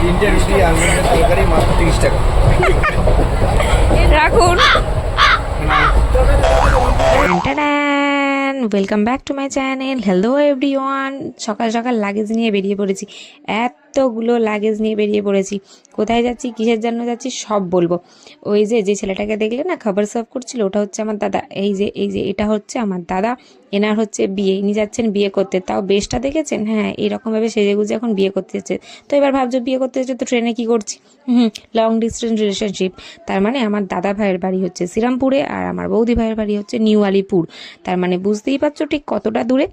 তিনটে রুটি আনলিমিটেড তরকারি মাত্র তিরিশ টাকা। রাখুন। Welcome back to my channel hello everyone সকাল সকাল লাগেজ নিয়ে বেরিয়ে পড়েছি। এতগুলো লাগেজ নিয়ে বেরিয়ে পড়েছি। কোথায় যাচ্ছি, কিসের জন্য যাচ্ছি, সব বলব। ওই যে যে ছেলেটাকে দেখলে না, খাবার সার্ভ করছিল, ওটা হচ্ছে আমার দাদা। এই যে এই যে, এটা হচ্ছে আমার দাদা, এনার হচ্ছে বিয়ে, ইনি যাচ্ছেন বিয়ে করতে। তাও বেশটা দেখেছেন? হ্যাঁ এরকমভাবে সেজে গুজে এখন বিয়ে করতে যাচ্ছে। তো এবার ভাবছ, বিয়ে করতে যাচ্ছে তো ট্রেনে কি করছি? হুম লং ডিস্টেন্স রিলেশনশিপ তার মানে আমার দাদা ভাইয়ের বাড়ি হচ্ছে শ্রীরামপুরে আর আমার বৌদি ভাইয়ের বাড়ি হচ্ছে নিউ আলিপুর। তার মানে বুঝতেই পারছ ঠিক কতটা দূরে।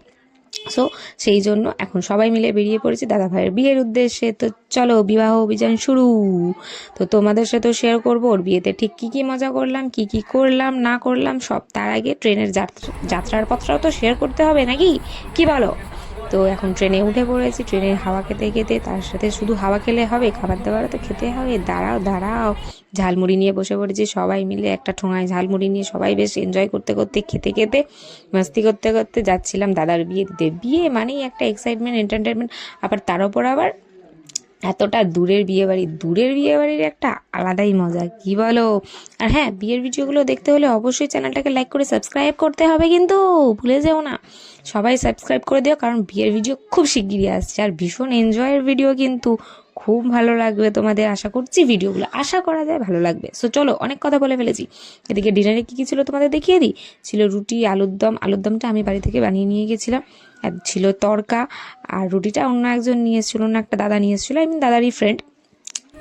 সো সেই জন্য এখন সবাই মিলে বেরিয়ে পড়েছে দাদা ভাইয়ের বিয়ের উদ্দেশ্যে। তো চলো, বিবাহ অভিযান শুরু। তো তোমাদের সাথেও শেয়ার করব, ওর বিয়েতে ঠিক কি কি মজা করলাম, কি কি করলাম, না করলাম, সব তার আগে ট্রেনের যাত্রা যাত্রার পথটাও তো শেয়ার করতে হবে নাকি? কি বলো? তো এখন ট্রেনে উঠে পড়েছি, ট্রেনের হাওয়া খেতে খেতে তার সাথে শুধু হাওয়া খেলে হবে, খাবার দাবারও তো খেতে হবে। দাঁড়াও দাঁড়াও। ঝালমুড়ি নিয়ে বসে পড়েছি সবাই মিলে, একটা ঠোঙায় ঝালমুড়ি নিয়ে সবাই বেশ এনজয় করতে করতে, খেতে খেতে, মাস্তি করতে করতে যাচ্ছিলাম দাদার বিয়ে দিতে বিয়ে মানেই একটা এক্সাইটমেন্ট এন্টারটেনমেন্ট আবার তার উপর আবার এতটা দূরের বিয়ে বাড়ি, দূরের বিয়ে বাড়ির একটা আলাদাই মজা, কি বলো? আর হ্যাঁ বিয়ের ভিডিওগুলো দেখতে হলে অবশ্যই চ্যানেলটাকে লাইক করে সাবস্ক্রাইব করতে হবে কিন্তু ভুলে যেও না। সবাই সাবস্ক্রাইব করে দিও কারণ বিয়ের ভিডিও খুব শিগগিরই আসছে আর ভীষণ এনজয়ের ভিডিও কিন্তু। খুব ভালো লাগবে তোমাদের, আশা করছি ভিডিওগুলো আশা করা যায় ভালো লাগবে। সো চলো, অনেক কথা বলে ফেলেছি। এদিকে ডিনারে কী কী ছিল তোমাদের দেখিয়ে দিই? ছিল রুটি, আলুর দম। আলুর দমটা আমি বাড়ি থেকে বানিয়ে নিয়ে গেছিলাম। আর ছিল তরকা। আর রুটিটা অন্য একজন নিয়ে এসেছিল, অন্য একটা দাদা নিয়ে এসেছিল। আমি দাদারই ফ্রেন্ড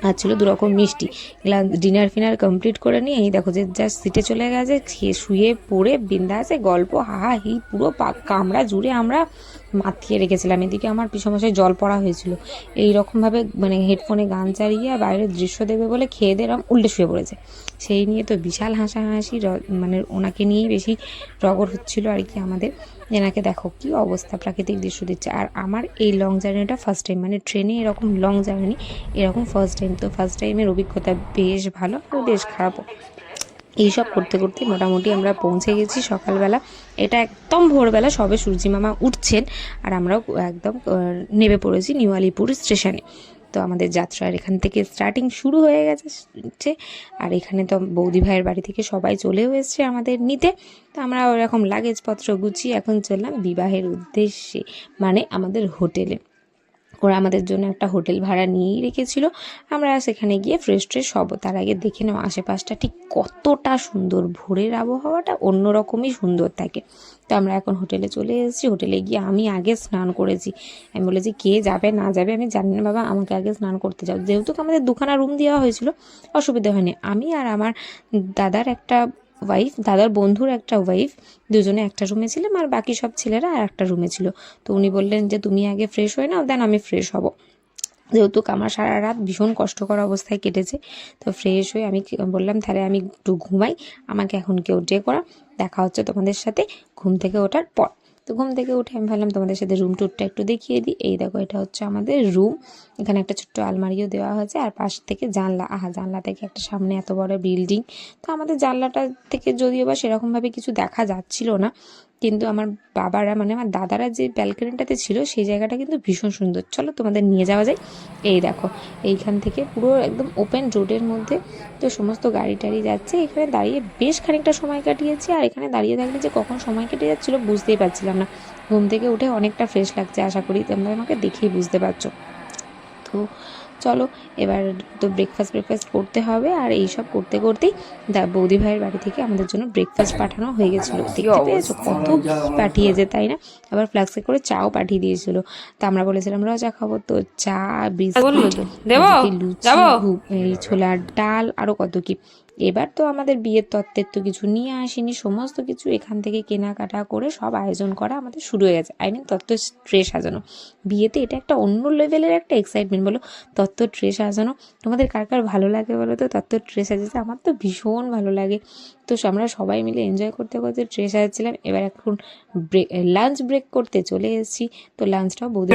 আর ছিল দু রকম মিষ্টি। এগুলা ডিনার ফিনার কমপ্লিট করে নিয়ে এই দেখো যে জাস্ট সিটে চলে গেছে, খেয়ে শুয়ে পড়ে বিন্দা আছে গল্প হাহা হি পুরো কামড়া জুড়ে আমরা মাতিয়ে রেখেছিলাম। এদিকে আমার পিছমশাই জল পড়া হয়েছিল। এই রকমভাবে মানে হেডফোনে গান চালিয়ে বাইরের দৃশ্য দেবে বলে খেয়ে দিয়ে এরকম উল্টে শুয়ে পড়েছে। সেই নিয়ে তো বিশাল হাসাহাসি মানে ওনাকে নিয়েই বেশি রগর হচ্ছিল আর কি আমাদের। এনাকে দেখো কি অবস্থা প্রাকৃতিক দৃশ্য দিচ্ছে। আর আমার এই লং জার্নিটা ফার্স্ট টাইম মানে ট্রেনে এরকম লং জার্নি এরকম ফার্স্ট টাইম তো ফার্স্ট টাইমের অভিজ্ঞতা বেশ ভালো আর বেশ খারাপও। এইসব করতে করতে মোটামুটি আমরা পৌঁছে গেছি সকালবেলা। এটা একদম ভোরবেলা সবে সূর্যি মামা উঠছেন আর আমরাও একদম নেমে পড়েছি নিউ আলিপুর স্টেশনে। তো আমাদের যাত্রার এখান থেকে স্টার্টিং শুরু হয়ে গেছে আর এখানে তো বৌদি ভাইয়ের বাড়ি থেকে সবাই চলেও এসছে আমাদের নিতে। তো আমরা ওরকম লাগেজপত্র গুছিয়ে এখন চললাম বিবাহের উদ্দেশ্যে মানে আমাদের হোটেলে। ওরা আমাদের জন্য একটা হোটেল ভাড়া নিয়েই রেখেছিল। আমরা সেখানে গিয়ে ফ্রেশ ট্রেশ হব। তার আগে দেখে নাও আশেপাশটা ঠিক কতটা সুন্দর। ভোরের আবহাওয়াটা অন্যরকমই সুন্দর থাকে। তো আমরা এখন হোটেলে চলে এসেছি। হোটেলে গিয়ে আমি আগে স্নান করেছি। আমি বলেছি, কে যাবে, না যাবে, আমি জানি না বাবা, আমাকে আগে স্নান করতে যাও। যেহেতু আমাদের দুখানা রুম দেওয়া হয়েছিল, অসুবিধা হয়নি। আমি আর আমার দাদার একটা ওয়াইফ দাদার বন্ধুর একটা ওয়াইফ দুজনে একটা রুমে ছিলাম আর বাকি সব ছেলেরা আর একটা রুমে ছিল। তো উনি বললেন যে, তুমি আগে ফ্রেশ হয়ে নাও দেন আমি ফ্রেশ হব। যেহেতু আমার সারা রাত ভীষণ কষ্টকর অবস্থায় কেটেছে, তো ফ্রেশ হয়ে আমি বললাম, তাহলে আমি একটু ঘুমাই, আমাকে এখন কেউ ডে করা, দেখা হচ্ছে তোমাদের সাথে, ঘুম থেকে ওঠার পর। তো ঘুম থেকে উঠে আমি ভাবলাম তোমাদের সাথে রুম টুরটা একটু দেখিয়ে দিই। এই দেখো, এটা হচ্ছে আমাদের রুম এখানে একটা ছোট্ট আলমারিও দেওয়া হয়েছে। আর পাশ থেকে জানলা। আহা জানলা থেকে একটা সামনে এত বড় বিল্ডিং তো আমাদের জানলাটা থেকে যদিও বা সেরকমভাবে কিছু দেখা যাচ্ছিল না। কিন্তু আমার বাবারা মানে আমার দাদারা যে ব্যালকনিটাতে ছিল, সেই জায়গাটা কিন্তু ভীষণ সুন্দর। চলো তোমাদের নিয়ে যাওয়া যায় এই দেখো, এইখান থেকে পুরো একদম ওপেন রোডের মধ্যে তো সমস্ত গাড়ি টাড়ি যাচ্ছে। এখানে দাঁড়িয়ে বেশ খানিকটা সময় কাটিয়েছি আর এখানে দাঁড়িয়ে থাকলে যে কখন সময় কেটে যাচ্ছিল বুঝতেই পারছিলাম না। ঘুম থেকে উঠে অনেকটা ফ্রেশ লাগছে, আশা করি তোমরা আমাকে দেখেই বুঝতে পারছ। তো চলো এবার তো ব্রেকফাস্ট ব্রেকফাস্ট করতে হবে আর এই সব করতে করতেই দা বৌদি ভাইয়ের বাড়ি থেকে আমাদের জন্য ব্রেকফাস্ট পাঠানো হয়ে গেছিল। দেখতে পেয়েছ? কত পাঠিয়ে পাঠিয়েছে তাই না? আবার ফ্লাক্সে করে চাও পাঠিয়ে দিয়েছিল। তা আমরা বলেছিলাম রজা চা খাব তো চা বিস্কুট লুচি, এই ছোলার ডাল আরও কত কি? এবার তো আমাদের বিয়ের তত্ত্বের তো কিছু নিয়ে আসেনি সমস্ত কিছু এখান থেকে কেনাকাটা করে সব আয়োজন করা আমাদের শুরু হয়ে গেছে। আই মিন তত্ত্ব ট্রে সাজানো। বিয়েতে এটা একটা অন্য লেভেলের একটা এক্সাইটমেন্ট বলো। তত্ত্ব ট্রে সাজানো তোমাদের কার কার ভালো লাগে বলো তো? তত্ত্ব ট্রে সাজাতে আমার তো ভীষণ ভালো লাগে। তো আমরা সবাই মিলে এনজয় করতে করতে ট্রে সাজাচ্ছিলাম। এবার এখন ব্রেক লাঞ্চ ব্রেক করতে চলে এসেছি। তো লাঞ্চটাও বৌদি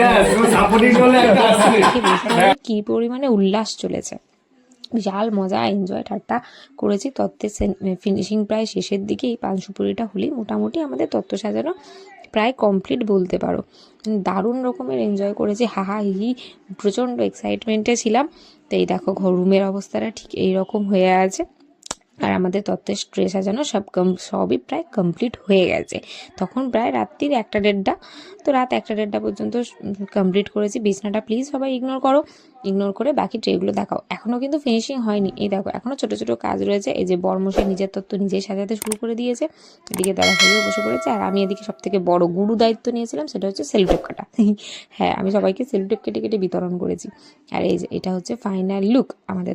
দেখে কি পরিমাণে উল্লাস চলেছে। বিশাল মজা এনজয় ঠাট্টা করেছি। তত্ত্বের ফিনিশিং প্রায় শেষের দিকে এই পানসুপুরিটা হলেই মোটামুটি আমাদের তত্ত্ব সাজানো প্রায় কমপ্লিট বলতে পারো। দারুণ রকমের এনজয় করেছি হাহা হি প্রচণ্ড এক্সাইটমেন্টে ছিলাম। তো এই দেখো ঘর রুমের অবস্থাটা ঠিক এই রকম হয়ে আছে। আর আমাদের তত্ত্বের স্ট্রেস সাজানো সব কম, সবই প্রায় কমপ্লিট হয়ে গেছে। তখন প্রায় রাত্রির একটা দেড়টা, তো রাত একটা দেড়টা পর্যন্ত কমপ্লিট করেছি। বিছনাটা প্লিজ সবাই ইগনোর করো। ইগনোর করে বাকি ট্রেগুলো দেখাও। এখনও কিন্তু ফিনিশিং হয়নি। এই দেখো এখনও ছোটো ছোটো কাজ রয়েছে। এই যে বর্মশাই নিজের তত্ত্ব নিজেই সাজাতে শুরু করে দিয়েছে। এদিকে তারা হয়েও বসে পড়েছে। আর আমি এদিকে সব থেকে বড় গুরু দায়িত্ব নিয়েছিলাম, সেটা হচ্ছে সেলটেপ কাটা। হ্যাঁ আমি সবাইকে সেলটেপ কেটে কেটে বিতরণ করেছি। আর এই যে, এটা হচ্ছে ফাইনাল লুক আমাদের